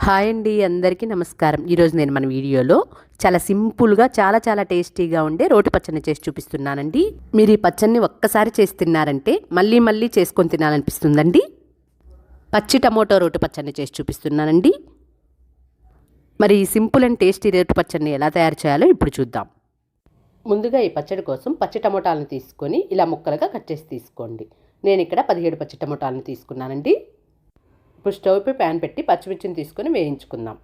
Hi అండి అందరికీ నమస్కారం. ఈరోజు నేను మన వీడియోలో చాలా సింపుల్గా చాలా చాలా టేస్టీగా ఉండే రోటి పచ్చడిని చేసి చూపిస్తున్నానండి. మీరు ఈ పచ్చడిని ఒక్కసారి చేసి తిన్నారంటే మళ్ళీ మళ్ళీ చేసుకొని తినాలనిపిస్తుందండి. పచ్చి టమోటో రోటి పచ్చడిని చేసి చూపిస్తున్నానండి. మరి ఈ సింపుల్ అండ్ టేస్టీ రోటి పచ్చడిని ఎలా తయారు చేయాలో ఇప్పుడు చూద్దాం. ముందుగా ఈ పచ్చడి కోసం పచ్చి టమోటాలను తీసుకొని ఇలా ముక్కలుగా కట్ చేసి తీసుకోండి. నేను ఇక్కడ పదిహేడు పచ్చి టమోటాలను తీసుకున్నానండి. ఇప్పుడు స్టవ్పై ప్యాన్ పెట్టి పచ్చిమిర్చిని తీసుకొని వేయించుకుందాం.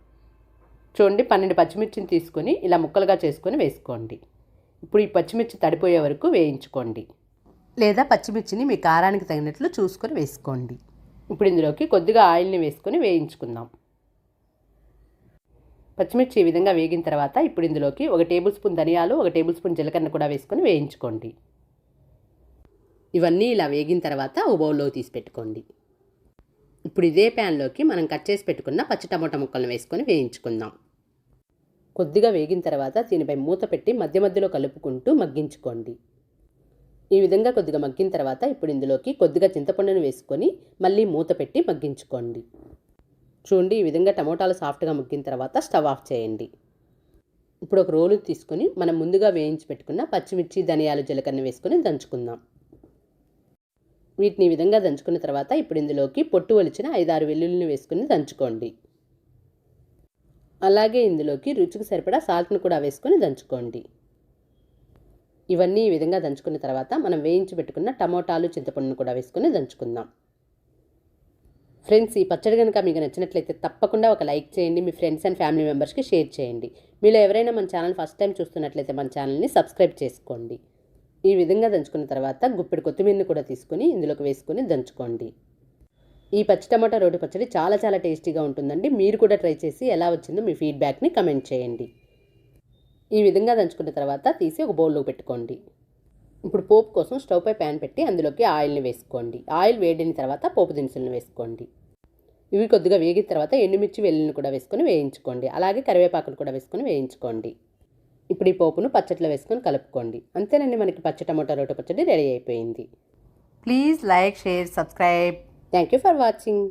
చూడండి పన్నెండు పచ్చిమిర్చిని తీసుకొని ఇలా ముక్కలుగా చేసుకొని వేసుకోండి. ఇప్పుడు ఈ పచ్చిమిర్చి తడిపోయే వరకు వేయించుకోండి. లేదా పచ్చిమిర్చిని మీ కారానికి తగినట్లు చూసుకొని వేసుకోండి. ఇప్పుడు ఇందులోకి కొద్దిగా ఆయిల్ని వేసుకొని వేయించుకుందాం. పచ్చిమిర్చి ఈ విధంగా వేగిన తర్వాత ఇప్పుడు ఇందులోకి ఒక టేబుల్ స్పూన్ ధనియాలు ఒక టేబుల్ స్పూన్ జీలకర్ర కూడా వేసుకొని వేయించుకోండి. ఇవన్నీ ఇలా వేగిన తర్వాత ఓ బౌల్లో తీసి పెట్టుకోండి. ఇప్పుడు ఇదే ప్యాన్లోకి మనం కట్ చేసి పెట్టుకున్న పచ్చి టమోటా ముక్కలను వేసుకొని వేయించుకుందాం. కొద్దిగా వేగిన తర్వాత దీనిపై మూత పెట్టి మధ్య మధ్యలో కలుపుకుంటూ మగ్గించుకోండి. ఈ విధంగా కొద్దిగా మగ్గిన తర్వాత ఇప్పుడు ఇందులోకి కొద్దిగా చింతపండును వేసుకొని మళ్ళీ మూత పెట్టి మగ్గించుకోండి. చూడండి ఈ విధంగా టమోటాలు సాఫ్ట్గా మగ్గిన తర్వాత స్టవ్ ఆఫ్ చేయండి. ఇప్పుడు ఒక రోలు తీసుకొని మనం ముందుగా వేయించి పెట్టుకున్న పచ్చిమిర్చి ధనియాలు జీలకర్ర వేసుకొని దంచుకుందాం. వీటిని ఈ విధంగా దంచుకున్న తర్వాత ఇప్పుడు ఇందులోకి పొట్టు ఒలిచిన ఐదారు వెల్లుల్లిని వేసుకుని దంచుకోండి. అలాగే ఇందులోకి రుచికి సరిపడా సాల్ట్ను కూడా వేసుకొని దంచుకోండి. ఇవన్నీ ఈ విధంగా దంచుకున్న తర్వాత మనం వేయించి పెట్టుకున్న టమోటాలు చింతపండును కూడా వేసుకొని దంచుకుందాం. ఫ్రెండ్స్ ఈ పచ్చడి కనుక మీకు నచ్చినట్లయితే తప్పకుండా ఒక లైక్ చేయండి మీ ఫ్రెండ్స్ అండ్ ఫ్యామిలీ మెంబర్స్కి షేర్ చేయండి. మీలో ఎవరైనా మన ఛానల్ ఫస్ట్ టైం చూస్తున్నట్లయితే మన ఛానల్ని సబ్స్క్రైబ్ చేసుకోండి. ఈ విధంగా దంచుకున్న తర్వాత గుప్పెడు కొత్తిమీరని కూడా తీసుకొని ఇందులోకి వేసుకొని దంచుకోండి. ఈ పచ్చి టమాటా రోటి పచ్చడి చాలా చాలా టేస్టీగా ఉంటుందండి. మీరు కూడా ట్రై చేసి ఎలా వచ్చిందో మీ ఫీడ్బ్యాక్ని కమెంట్ చేయండి. ఈ విధంగా దంచుకున్న తర్వాత తీసి ఒక బౌల్లో పెట్టుకోండి. ఇప్పుడు పోపు కోసం స్టవ్ పై ప్యాన్ పెట్టి అందులోకి ఆయిల్ని వేసుకోండి. ఆయిల్ వేడిన తర్వాత పోపు దినుసులను వేసుకోండి. ఇవి కొద్దిగా వేగిన తర్వాత ఎండుమిర్చి వెల్లుల్ని కూడా వేసుకొని వేయించుకోండి. అలాగే కరివేపాకులు కూడా వేసుకొని వేయించుకోండి. ఇప్పుడు ఈ పోపును పచ్చట్లో వేసుకొని కలుపుకోండి. అంతేనండి మనకి పచ్చ టమాటా రోటి పచ్చడి రెడీ అయిపోయింది. Please like, share, subscribe. Thank you for watching.